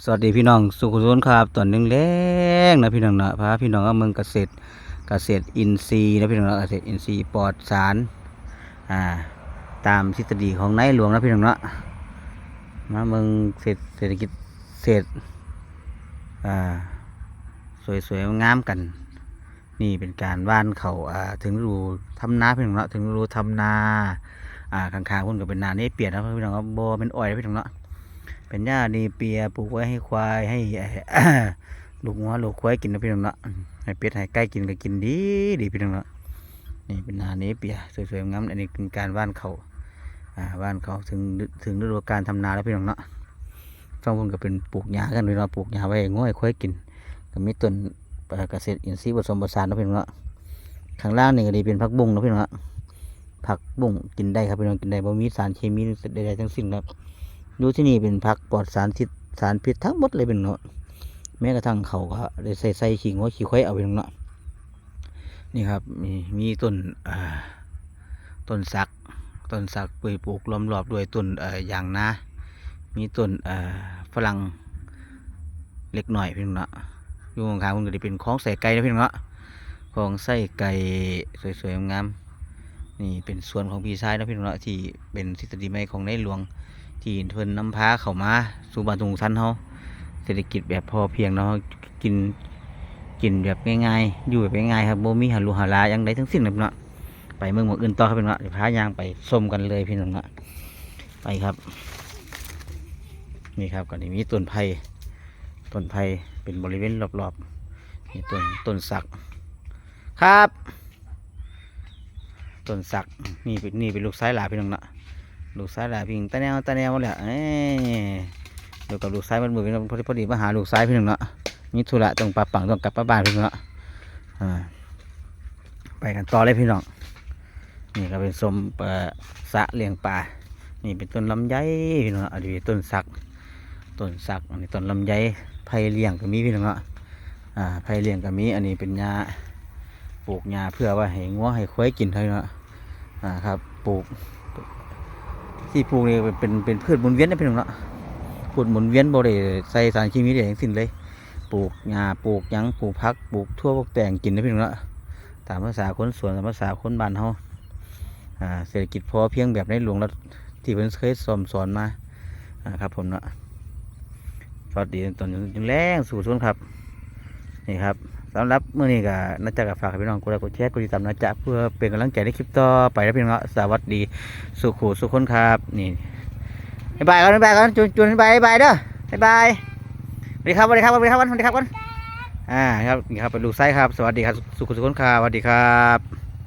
สวัสดีพี่น้องสุขุสุนครับตอนนึงแรงนะพี่น้องเนาะพาพี่น้องเอาเมืองเกษตรเกษตรอินทรีย์นะพี่น้องนะเกษตรอินทรีย์ปลอดสารอ่าตามทฤษฎีของนายหลวงนะพี่น้องเนาะมาเมืองเศรษฐเศรษฐกิจเศรษฐอ่าสวยๆงามกัน นี่เป็นการว่านเขาอ่าถึงฤดูทำนาพี่น้องเนาะถึงฤดูทำนาอ่าข้างๆพุ่นก็เป็นนาเนี่เปลี่ยนนะพี่น้องครับโบเป็นอ้อยนะพี่น้องเนาะ เป็นหญ้าดีเปียปลูกไว้ให้ควายให้ลูกงัวลูกควายกินนะพี่น้องเนาะให้เป็ดให้ไก่กินก็กินดีดีพี่น้องเนาะนี่เป็นนานี้เปียสวยๆงามอันนี้เป็นการว่านเขาอ่าว่านเขาถึงถึงฤดูการทำนาแล้วพี่น้องเนาะฟังคนก็เป็นปลูกหญ้ากันเลยเนาะปลูกหญ้าไว้ให้งัวให้ควายกินก็มีต้นเอ่อเกษตรอินทรีย์ผสมผสานนะพี่น้องเนาะข้างล่างนี่ก็ดีเป็นผักบุ้งนะพี่น้องเนาะผักบุ้งกินได้ครับพี่น้องกินได้บ่มีสารเคมีใดๆทั้งสิ้นครับ ดูที่นี่เป็นผักปลอดสารพิษสารพิษทั้งหมดเลยเป็นเนาะแม้กระทั่งเขาก็ได้ใส่ใส่ขิงหัวขี้ควายเอาไปเนาะนี่ครับมีมีต้นต้นสักต้นสักปลูกปลูกล้อมรอบด้วยต้นเอ่อยางนามีต้นเอ่อฝรั่งเล็กหน่อยเพี่นองเนาะอยู่ข้างๆมันก็จะเป็นคลองใส่ไก่นะพี่น้องเนาะคลองใส่ไก่สวยๆงามนี่เป็นส่วนของพี่ชายนะพี่น้องเนาะที่เป็นทฤษฎีใหม่ของในหลวง ที่เพิ่นนำพาเข้ามาสู่บ้านทุงทันเฮาเศรษฐกิจแบบพอเพียงเนาะกินกินแบบง่ายๆอยู่แบบง่ายๆครับโบมีหาลูหาลาอย่างใดทั้งสิ้นครับเนาะไปเมืองหมองอื่นต่อครับพี่น้องเนาะเดี๋ยวพายางไปชมกันเลยพี่น้องเนาะไปครับ นี่ครับก็นี่มีต้นไผ่ต้นไผ่เป็นบริเวณรอบๆนี่ต้นต้นสักครับต้นสักนี่เป็นนี่เป็นลูกซ้ายหลาพี่น้องเนาะ ลูกซ้ายหลายพิงตาแนวตาแนวมดแหละเอ้เดี๋ยวกับลูกซ้ายมันมือพี่น้องพอดีพอดีมาหาลูกซ้ายพี่หน้องเนาะมีธุระต้องปรับปังต้องกลับป้าบ้านพี่น้องเนาะอ่าไปกันต่อเลยพี่น้อง นี่ก็เป็นสมเอ่อสะเลี้ยงปลา นี่เป็นต้นลำไยพี่น้องอันนี้ต้นสัก ต้นสัก อันนี้ต้นลำไยไผ่เลี้ยงก็มีพี่น้องเนาะอ่าไผ่เลี้ยงก็มี อันนี้เป็นหญ้าปลูกหญ้าเพื่อว่าให้งัวให้ควายกินเท่านั้นเนาะอ่าครับ ปลูก ที่ปลูกนี่เป็นเป็นพืชหมุนเวียนได้เป็นหนึ่งเนาะพืชหมุนเวียนบ่ได้ใส่สารเคมีใดทั้งสิ้นเลย ปลูกหญ้าปลูกยังปลูกผักปลูกทั่วพวกแต่งกินได้เป็นหนึ่งเนาะตามภาษาคนสวนตามภาษาคนบ้านเฮาเศรษฐกิจพอเพียงแบบในหลวงรัชที่เพิ่นเคยสอนสอนมาครับผมเนาะสวัสดีตอนยังแรงสู่ชนครับ นี่ครับสำหรับเมื่อนี้ก็น่าจะกับฝากพี่น้องกดไลค์กดแชร์กดติดตามนะจ๊ะเพื่อเป็นกำลังใจในคลิปต่อไปนะพี่น้องเนาะสวัสดีสุขูสุขคนครับนี่บ๊ายกันบ๊ายกันจุนจุนบายบายเด้อบ๊ายบสวัสดีครับสวัสดีครับสวัสดีครับสวัสดีครับกันอ่าครับนี่ครับเป็นลูกไส้ครับ สวัสดีครับสุขสุขคนครับสวัสดีครับ